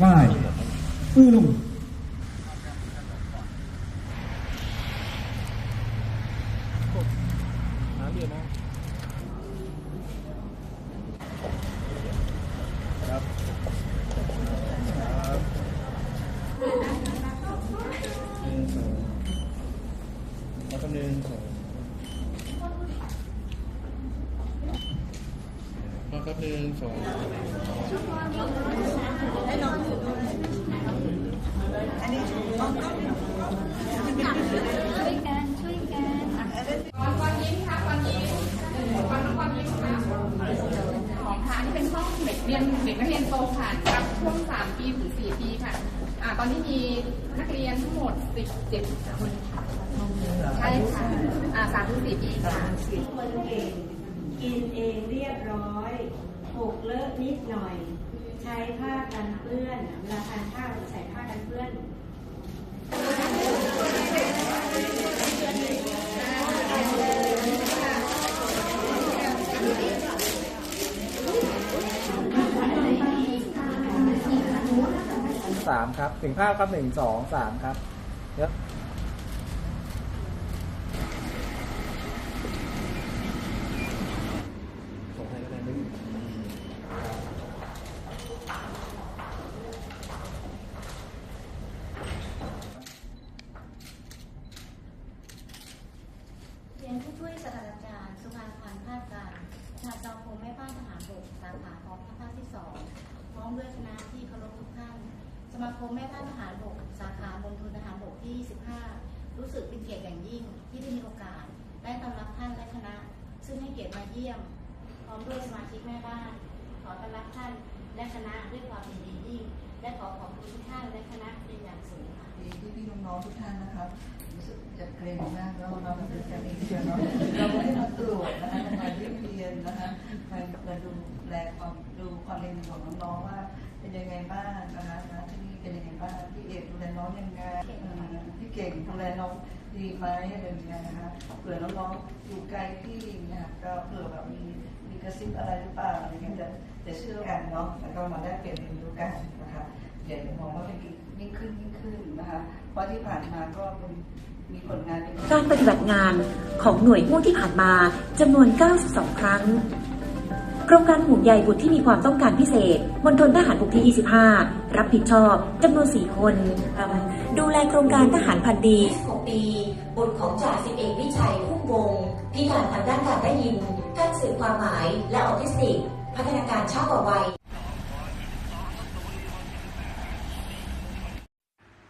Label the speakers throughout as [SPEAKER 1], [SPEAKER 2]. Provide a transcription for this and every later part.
[SPEAKER 1] ไหว้มือลง
[SPEAKER 2] หนึ่งสอง แล้วก็หนึ่งสอง
[SPEAKER 3] ช่วยกันช่วยกัน
[SPEAKER 4] วันยิ้มค่ะวันยิ้มวันน้องวันยิ้มค่ะของค่ะนนี้เป็นห้องเด็กเรียนเด็กนักเรียนโตค่ะรับช่วง3ปีถึง4ปีค่ะอ่าตอนนี้มีนักเรียนทั้งหมด17คนค่ะใช่ค่ะอ่า3ถึง4ปีค่ะ
[SPEAKER 5] กินเองเรียบร้อยหกเลอะนิดหน่อย ใช้ผ้ากันเปื้อนเวลาทานข้าวใส่ผ้ากันเปื้อน
[SPEAKER 6] สามครับถึงภาพครับหนึ่งสองสามครับเยว
[SPEAKER 2] ส่งให้ก็ได้ไม่
[SPEAKER 5] เรียนผู้ ช่วยศาสตราจารย์ สุภาพันธ์ภาคการชาจอมพงแม่บ้านทหารบกสาขาของภาคที่สองพร้อมด้วยคณะที่เคารพทุกท่าน สมาคมแม่บ้านทหารบก สาขามณฑลทหารบกที่25รู้สึกเป็นเกียรติอย่างยิ่งที่ได้มีโอกาส ได้ต้อนรับท่านและคณะ ซึ่งให้เกียรติมาเยี่ยม พร้อมด้วยสมาชิกแม่บ้าน ขอต้อนรับท่านและคณะด้วยความยินดียิ่ง และขอขอบคุณทุกท่านและคณะเป็นอย่างสูงค่ะ
[SPEAKER 7] น้องๆทุกท่านนะครับรู้สึกจะเกรงมากแล้วเราเป็นกันเองเดียวเนาะเราไม่ได้มาตรวจนะคะมาเยี่ยมเยียนนะคะมามาดูแลความดูความเรียนของน้องๆว่า เป็นยังไงบ้างนะคะที่นี่เป็นยังไงบ้างพี่เอกดูแลน้องยังไงพี่เก่งดูแลน้องดีไหมอะไรอย่างเงี้ยนะคะเผื่อน้องๆอยู่ไกลพี่นะคะก็เผื่อแบบมีมีกระซิบอะไรหรือเปล่าอะไรเงี้ยจะจะเชื่อกันเนาะแล้วก็มาได้เปลี่ยนเรียนรู้กันนะคะเดี๋ยวมองว่าเป็น ยิ่งขึ้นยิ่งขึ้นนะคะ เพราะที่ผ่านมาก็เป็นมีผลงานเป็น
[SPEAKER 8] การปฏิบัติงานของหน่วยห่วงที่ผ่านมาจำนวน 92 ครั้งโครงการห่วงใยบุตรที่มีความต้องการพิเศษ มณฑลทหารบกที่ 25 รับผิดชอบจำนวน 4 คน ดูแลโครงการทหารพันดี6ปี บุตรของจ่าสิบเอกวิชัยพุ่มวงศ์พิการทางด้านการได้ยิน การสื่อความหมายและออทิสติก พัฒนาการช้ากว่าวัย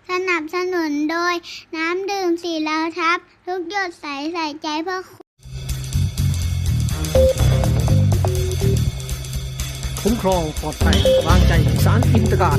[SPEAKER 3] สนั บสนุนโดย น้ำดื่มสีเหลาทับ ทุกหยดใสใส่ใจเพื่อ
[SPEAKER 9] คุ้มครองปลอดภัยวางใจสารอินตการ